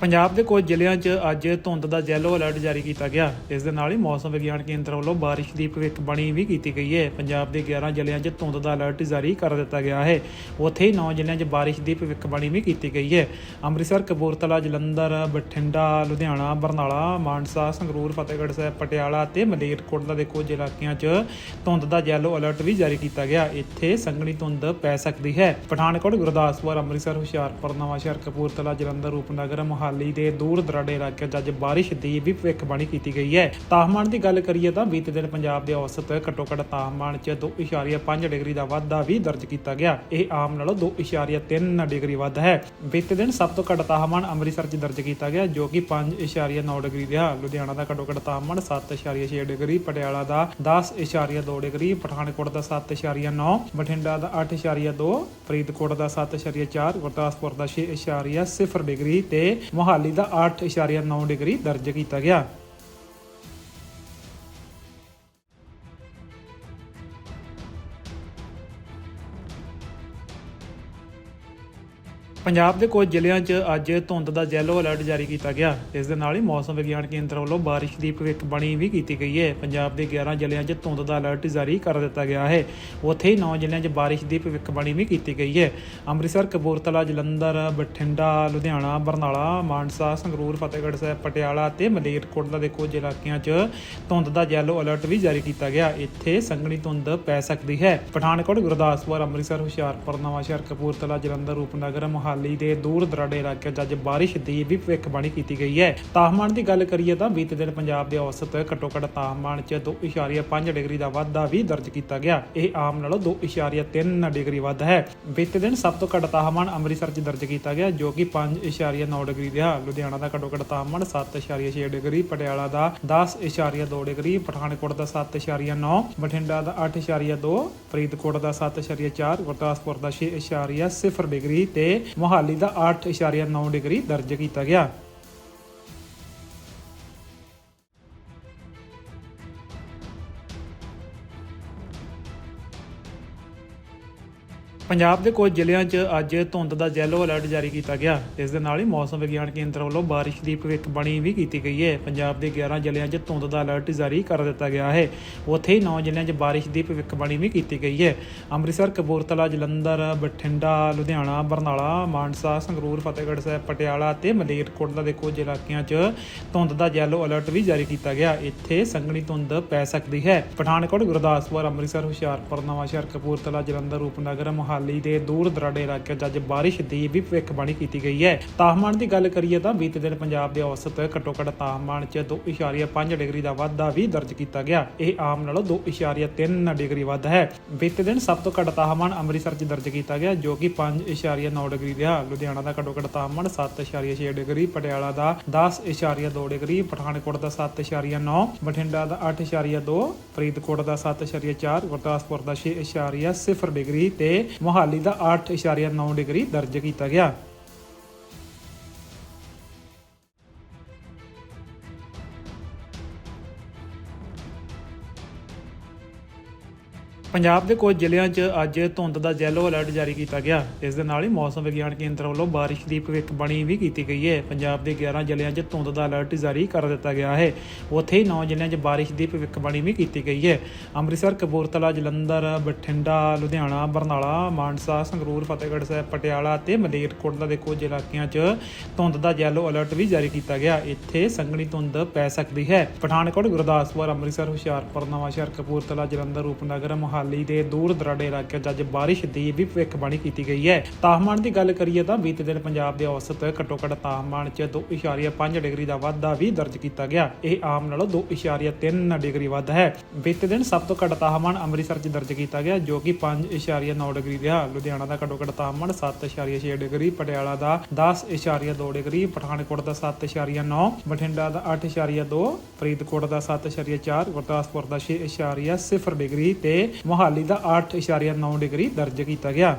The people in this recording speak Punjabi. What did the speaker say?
ਪੰਜਾਬ ਦੇ ਕੁਝ ਜ਼ਿਲ੍ਹਿਆਂ 'ਚ ਅੱਜ ਧੁੰਦ ਦਾ ਯੈਲੋ ਅਲਰਟ ਜਾਰੀ ਕੀਤਾ ਗਿਆ। ਇਸ ਦੇ ਨਾਲ ਹੀ ਮੌਸਮ ਵਿਗਿਆਨ ਕੇਂਦਰ ਵੱਲੋਂ ਬਾਰਿਸ਼ ਦੀ ਭਵਿੱਖਬਾਣੀ ਵੀ ਕੀਤੀ ਗਈ ਹੈ। ਪੰਜਾਬ ਦੇ 11 ਜ਼ਿਲ੍ਹਿਆਂ 'ਚ ਧੁੰਦ ਦਾ ਅਲਰਟ ਜਾਰੀ ਕਰ ਦਿੱਤਾ ਗਿਆ ਹੈ। ਉੱਥੇ ਹੀ 9 ਜ਼ਿਲ੍ਹਿਆਂ 'ਚ ਬਾਰਿਸ਼ ਦੀ ਭਵਿੱਖਬਾਣੀ ਵੀ ਕੀਤੀ ਗਈ ਹੈ। ਅੰਮ੍ਰਿਤਸਰ, ਕਪੂਰਥਲਾ, ਜਲੰਧਰ, ਬਠਿੰਡਾ, ਲੁਧਿਆਣਾ, ਬਰਨਾਲਾ, ਮਾਨਸਾ, ਸੰਗਰੂਰ, ਫਤਿਹਗੜ੍ਹ ਸਾਹਿਬ, ਪਟਿਆਲਾ ਤੇ ਮਲੇਰਕੋਟਲਾ ਦੇ ਕੁਝ ਇਲਾਕਿਆਂ 'ਚ ਧੁੰਦ ਦਾ ਯੈਲੋ ਅਲਰਟ ਵੀ ਜਾਰੀ ਕੀਤਾ ਗਿਆ। ਇੱਥੇ ਸੰਘਣੀ ਧੁੰਦ ਪੈ ਸਕਦੀ ਹੈ। ਪਠਾਨਕੋਟ, ਗੁਰਦਾਸਪੁਰ, ਅੰਮ੍ਰਿਤਸਰ, ਹੁਸ਼ਿਆਰਪੁਰ, ਨਵਾਂਸ਼ਹਿਰ, ਕਪੂਰਥਲਾ, ਜਲੰਧਰ, ਰੂਪਨਗਰ, ਮੋਹਾਲੀ ਦੇ ਦੂਰ ਦਰਾਡੇ ਇਲਾਕਿਆਂ 'ਚ ਅੱਜ ਬਾਰਿਸ਼ ਦੀ ਵੀ ਭਵਿੱਖਬਾਣੀ ਕੀਤੀ ਗਈ ਹੈ। ਤਾਪਮਾਨ ਦੀ ਗੱਲ ਕਰੀਏ ਤਾਂ ਬੀਤੇ ਦਿਨ ਪੰਜਾਬ ਦੇ ਔਸਤ ਘੱਟੋ-ਘੱਟ ਤਾਪਮਾਨ 'ਚ 2.5 ਡਿਗਰੀ ਦਾ ਵਾਧਾ ਵੀ ਦਰਜ ਕੀਤਾ ਗਿਆ। ਇਹ ਆਮ ਨਾਲੋਂ 2.3 ਡਿਗਰੀ ਵੱਧ ਹੈ। ਬੀਤੇ ਦਿਨ ਸਭ ਤੋਂ ਘੱਟ ਤਾਪਮਾਨ ਅੰਮ੍ਰਿਤਸਰ 'ਚ ਦਰਜ ਕੀਤਾ ਗਿਆ, ਜੋ ਕਿ 5.9 ਡਿਗਰੀ ਰਿਹਾ। ਲੁਧਿਆਣਾ ਦਾ ਘੱਟੋ-ਘੱਟ ਤਾਪਮਾਨ 7.6 ਡਿਗਰੀ, ਪਟਿਆਲਾ ਦਾ 10.2 ਡਿਗਰੀ, ਪਠਾਨਕੋਟ ਦਾ 7.9 ਬਠਿੰਡਾ ਦਾ 8.2 ਫਰੀਦਕੋਟ ਦਾ 7.4 ਗੁਰਦਾਸਪੁਰ ਦਾ 6.0 ਡਿਗਰੀ ਤੇ ਮੋਹਾਲੀ ਦਾ 8.9 ਡਿਗਰੀ ਦਰਜ ਕੀਤਾ ਗਿਆ। ਪੰਜਾਬ ਦੇ ਕੁਝ ਜ਼ਿਲ੍ਹਿਆਂ 'ਚ ਅੱਜ ਧੁੰਦ ਦਾ ਯੈਲੋ ਅਲਰਟ ਜਾਰੀ ਕੀਤਾ ਗਿਆ। ਇਸ ਦੇ ਨਾਲ ਹੀ ਮੌਸਮ ਵਿਗਿਆਨ ਕੇਂਦਰ ਵੱਲੋਂ ਬਾਰਿਸ਼ ਦੀ ਭਵਿੱਖਬਾਣੀ ਵੀ ਕੀਤੀ ਗਈ ਹੈ। ਪੰਜਾਬ ਦੇ 11 ਜ਼ਿਲ੍ਹਿਆਂ 'ਚ ਧੁੰਦ ਦਾ ਅਲਰਟ ਜਾਰੀ ਕਰ ਦਿੱਤਾ ਗਿਆ ਹੈ। ਉੱਥੇ ਹੀ 9 ਜ਼ਿਲ੍ਹਿਆਂ 'ਚ ਬਾਰਿਸ਼ ਦੀ ਭਵਿੱਖਬਾਣੀ ਵੀ ਕੀਤੀ ਗਈ ਹੈ। ਅੰਮ੍ਰਿਤਸਰ, ਕਪੂਰਥਲਾ, ਜਲੰਧਰ, ਬਠਿੰਡਾ, ਲੁਧਿਆਣਾ, ਬਰਨਾਲਾ, ਮਾਨਸਾ, ਸੰਗਰੂਰ, ਫਤਿਹਗੜ੍ਹ ਸਾਹਿਬ, ਪਟਿਆਲਾ ਤੇ ਮਲੇਰਕੋਟਲਾ ਦੇ ਕੁਝ ਇਲਾਕਿਆਂ 'ਚ ਧੁੰਦ ਦਾ ਯੈਲੋ ਅਲਰਟ ਵੀ ਜਾਰੀ ਕੀਤਾ ਗਿਆ। ਇੱਥੇ ਸੰਘਣੀ ਧੁੰਦ ਪੈ ਸਕਦੀ ਹੈ। ਪਠਾਨਕੋਟ, ਗੁਰਦਾਸਪੁਰ, ਅੰਮ੍ਰਿਤਸਰ, ਹੁਸ਼ਿਆਰਪੁਰ, ਨਵਾਂਸ਼ਹਿਰ, ਕਪੂਰਥਲਾ, ਜਲੰਧਰ, ਰੂਪਨਗਰ ਮੁਹਾਲੀ ਦੇ ਦੂਰ ਦਰਾਡੇ ਇਲਾਕਿਆਂ 'ਚ ਅੱਜ ਬਾਰਿਸ਼ ਦੀ ਵੀ ਭਵਿੱਖਬਾਣੀ ਕੀਤੀ ਗਈ ਹੈ। ਤਾਪਮਾਨ ਦੀ ਗੱਲ ਕਰੀਏ ਤਾਂ ਬੀਤੇ ਦਿਨ ਪੰਜਾਬ ਦੇ ਔਸਤ ਘੱਟੋ-ਘੱਟ ਤਾਪਮਾਨ 'ਚ 2.5 ਡਿਗਰੀ ਦਾ ਵਾਧਾ ਵੀ ਦਰਜ ਕੀਤਾ ਗਿਆ। ਇਹ ਆਮ ਨਾਲੋਂ 2.3 ਡਿਗਰੀ ਵੱਧ ਹੈ। ਬੀਤੇ ਦਿਨ ਸਭ ਤੋਂ ਘੱਟ ਤਾਪਮਾਨ ਅੰਮ੍ਰਿਤਸਰ 'ਚ ਦਰਜ ਕੀਤਾ ਗਿਆ, ਜੋ ਕਿ 5.9 ਡਿਗਰੀ ਰਿਹਾ। ਲੁਧਿਆਣਾ ਦਾ ਘੱਟੋ-ਘੱਟ ਤਾਪਮਾਨ 7.6 ਡਿਗਰੀ, ਪਟਿਆਲਾ ਦਾ 10.2 ਡਿਗਰੀ, ਪਠਾਨਕੋਟ ਦਾ 7.9 ਬਠਿੰਡਾ ਦਾ 8.2 ਫਰੀਦਕੋਟ ਦਾ 7.4 ਗੁਰਦਾਸਪੁਰ ਦਾ 6.0 ਡਿਗਰੀ ਤੇ ਮੋਹਾਲੀ ਦਾ 8.9 ਡਿਗਰੀ ਦਰਜ ਕੀਤਾ ਗਿਆ। ਪੰਜਾਬ ਦੇ ਕੁਝ ਜ਼ਿਲ੍ਹਿਆਂ 'ਚ ਅੱਜ ਧੁੰਦ ਦਾ ਯੈਲੋ ਅਲਰਟ ਜਾਰੀ ਕੀਤਾ ਗਿਆ। ਇਸ ਦੇ ਨਾਲ ਹੀ ਮੌਸਮ ਵਿਗਿਆਨ ਕੇਂਦਰ ਵੱਲੋਂ ਬਾਰਿਸ਼ ਦੀ ਭਵਿੱਖਬਾਣੀ ਵੀ ਕੀਤੀ ਗਈ ਹੈ। ਪੰਜਾਬ ਦੇ 11 ਜ਼ਿਲ੍ਹਿਆਂ 'ਚ ਧੁੰਦ ਦਾ ਅਲਰਟ ਜਾਰੀ ਕਰ ਦਿੱਤਾ ਗਿਆ ਹੈ। ਉੱਥੇ ਹੀ 9 ਜ਼ਿਲ੍ਹਿਆਂ 'ਚ ਬਾਰਿਸ਼ ਦੀ ਭਵਿੱਖਬਾਣੀ ਵੀ ਕੀਤੀ ਗਈ ਹੈ। ਅੰਮ੍ਰਿਤਸਰ, ਕਪੂਰਥਲਾ, ਜਲੰਧਰ, ਬਠਿੰਡਾ, ਲੁਧਿਆਣਾ, ਬਰਨਾਲਾ, ਮਾਨਸਾ, ਸੰਗਰੂਰ, ਫਤਿਹਗੜ੍ਹ ਸਾਹਿਬ, ਪਟਿਆਲਾ ਤੇ ਮਲੇਰਕੋਟਲਾ ਦੇ ਕੁਝ ਇਲਾਕਿਆਂ 'ਚ ਧੁੰਦ ਦਾ ਯੈਲੋ ਅਲਰਟ ਵੀ ਜਾਰੀ ਕੀਤਾ ਗਿਆ। ਇੱਥੇ ਸੰਘਣੀ ਧੁੰਦ ਪੈ ਸਕਦੀ ਹੈ। ਪਠਾਨਕੋਟ, ਗੁਰਦਾਸਪੁਰ, ਅੰਮ੍ਰਿਤਸਰ, ਹੁਸ਼ਿਆਰਪੁਰ, ਨਵਾਂਸ਼ਹਿਰ, ਕਪੂਰਥਲਾ, ਜਲੰਧਰ, ਰੂਪਨਗਰ, ਮੋਹਾਲੀ ਦੇ ਦੂਰ ਦਰਾਡੇ ਇਲਾਕਿਆਂ 'ਚ ਅੱਜ ਬਾਰਿਸ਼ ਦੀ ਵੀ ਭਵਿੱਖਬਾਣੀ ਕੀਤੀ ਗਈ ਹੈ। ਤਾਪਮਾਨ ਦੀ ਗੱਲ ਕਰੀਏ ਤਾਂ ਬੀਤੇ ਦਿਨ ਪੰਜਾਬ ਦੇ ਔਸਤ ਘੱਟੋ-ਘੱਟ ਤਾਪਮਾਨ 'ਚ 2.5 ਡਿਗਰੀ ਦਾ ਵਾਧਾ ਵੀ ਦਰਜ ਕੀਤਾ ਗਿਆ। ਇਹ ਆਮ ਨਾਲੋਂ 2.3 ਡਿਗਰੀ ਵੱਧ ਹੈ। ਬੀਤੇ ਦਿਨ ਸਭ ਤੋਂ ਘੱਟ ਤਾਪਮਾਨ ਅੰਮ੍ਰਿਤਸਰ 'ਚ ਦਰਜ ਕੀਤਾ ਗਿਆ, ਜੋ ਕਿ 5.9 ਡਿਗਰੀ ਰਿਹਾ। ਲੁਧਿਆਣਾ ਦਾ ਘੱਟੋ-ਘੱਟ ਤਾਪਮਾਨ 7.6 ਡਿਗਰੀ, ਪਟਿਆਲਾ ਦਾ 10.2 ਡਿਗਰੀ, ਪਠਾਨਕੋਟ ਦਾ 7.9 ਬਠਿੰਡਾ ਦਾ 8.2 ਫਰੀਦਕੋਟ ਦਾ 7.4 ਗੁਰਦਾਸਪੁਰ ਦਾ 6.0 ਡਿਗਰੀ ਤੇ ਮੋਹਾਲੀ ਦਾ 8.9 ਡਿਗਰੀ ਦਰਜ ਕੀਤਾ ਗਿਆ। ਪੰਜਾਬ ਦੇ ਕੁਝ ਜ਼ਿਲ੍ਹਿਆਂ 'ਚ ਅੱਜ ਧੁੰਦ ਦਾ ਯੈਲੋ ਅਲਰਟ ਜਾਰੀ ਕੀਤਾ ਗਿਆ। ਇਸ ਦੇ ਨਾਲ ਹੀ ਮੌਸਮ ਵਿਗਿਆਨ ਕੇਂਦਰ ਵੱਲੋਂ ਬਾਰਿਸ਼ ਦੀ ਭਵਿੱਖਬਾਣੀ ਵੀ ਕੀਤੀ ਗਈ ਹੈ। ਪੰਜਾਬ ਦੇ 11 ਜ਼ਿਲ੍ਹਿਆਂ 'ਚ ਧੁੰਦ ਦਾ ਅਲਰਟ ਜਾਰੀ ਕਰ ਦਿੱਤਾ ਗਿਆ ਹੈ। ਉੱਥੇ ਹੀ 9 ਜ਼ਿਲ੍ਹਿਆਂ 'ਚ ਬਾਰਿਸ਼ ਦੀ ਭਵਿੱਖਬਾਣੀ ਵੀ ਕੀਤੀ ਗਈ ਹੈ। ਅੰਮ੍ਰਿਤਸਰ, ਕਪੂਰਥਲਾ, ਜਲੰਧਰ, ਬਠਿੰਡਾ, ਲੁਧਿਆਣਾ, ਬਰਨਾਲਾ, ਮਾਨਸਾ, ਸੰਗਰੂਰ, ਫਤਿਹਗੜ੍ਹ ਸਾਹਿਬ, ਪਟਿਆਲਾ ਤੇ ਮਲੇਰਕੋਟਲਾ ਦੇ ਕੁਝ ਇਲਾਕਿਆਂ 'ਚ ਧੁੰਦ ਦਾ ਯੈਲੋ ਅਲਰਟ ਵੀ ਜਾਰੀ ਕੀਤਾ ਗਿਆ। ਇੱਥੇ ਸੰਘਣੀ ਧੁੰਦ ਪੈ ਸਕਦੀ ਹੈ। ਪਠਾਨਕੋਟ, ਗੁਰਦਾਸਪੁਰ, ਅੰਮ੍ਰਿਤਸਰ, ਹੁਸ਼ਿਆਰਪੁਰ, ਨਵਾਂਸ਼ਹਿਰ, ਕਪੂਰਥਲਾ, ਜਲੰਧਰ, ਰੂਪਨਗਰ, ਮੋਹਾਲੀ ਮੁਹਾਲੀ ਦੇ ਦੂਰ ਦਰਾਡੇ ਇਲਾਕਿਆਂ 'ਚ ਅੱਜ ਬਾਰਿਸ਼ ਦੀ ਵੀ ਭਵਿੱਖਬਾਣੀ ਕੀਤੀ ਗਈ ਹੈ। ਤਾਪਮਾਨ ਦੀ ਗੱਲ ਕਰੀਏ ਤਾਂ ਬੀਤੇ ਦਿਨ ਪੰਜਾਬ ਦੇ ਔਸਤ ਘੱਟੋ-ਘੱਟ ਤਾਪਮਾਨ 'ਚ 2.5 ਡਿਗਰੀ ਦਾ ਵਾਧਾ ਵੀ ਦਰਜ ਕੀਤਾ ਗਿਆ। ਇਹ ਆਮ ਨਾਲੋਂ 2.3 ਡਿਗਰੀ ਵੱਧ ਹੈ। ਬੀਤੇ ਦਿਨ ਸਭ ਤੋਂ ਘੱਟ ਤਾਪਮਾਨ ਅੰਮ੍ਰਿਤਸਰ 'ਚ ਦਰਜ ਕੀਤਾ ਗਿਆ, ਜੋ ਕਿ 5.9 ਡਿਗਰੀ ਰਿਹਾ। ਲੁਧਿਆਣਾ ਦਾ ਘੱਟੋ-ਘੱਟ ਤਾਪਮਾਨ 7.6 ਡਿਗਰੀ, ਪਟਿਆਲਾ ਦਾ 10.2 ਡਿਗਰੀ, ਪਠਾਨਕੋਟ ਦਾ 7.9 ਬਠਿੰਡਾ ਦਾ 8.2 ਫਰੀਦਕੋਟ ਦਾ 7.4 ਗੁਰਦਾਸਪੁਰ ਦਾ 6.0 ਡਿਗਰੀ ਤੇ ਮੋਹਾਲੀ ਦਾ 8.9 ਡਿਗਰੀ ਦਰਜ ਕੀਤਾ ਗਿਆ।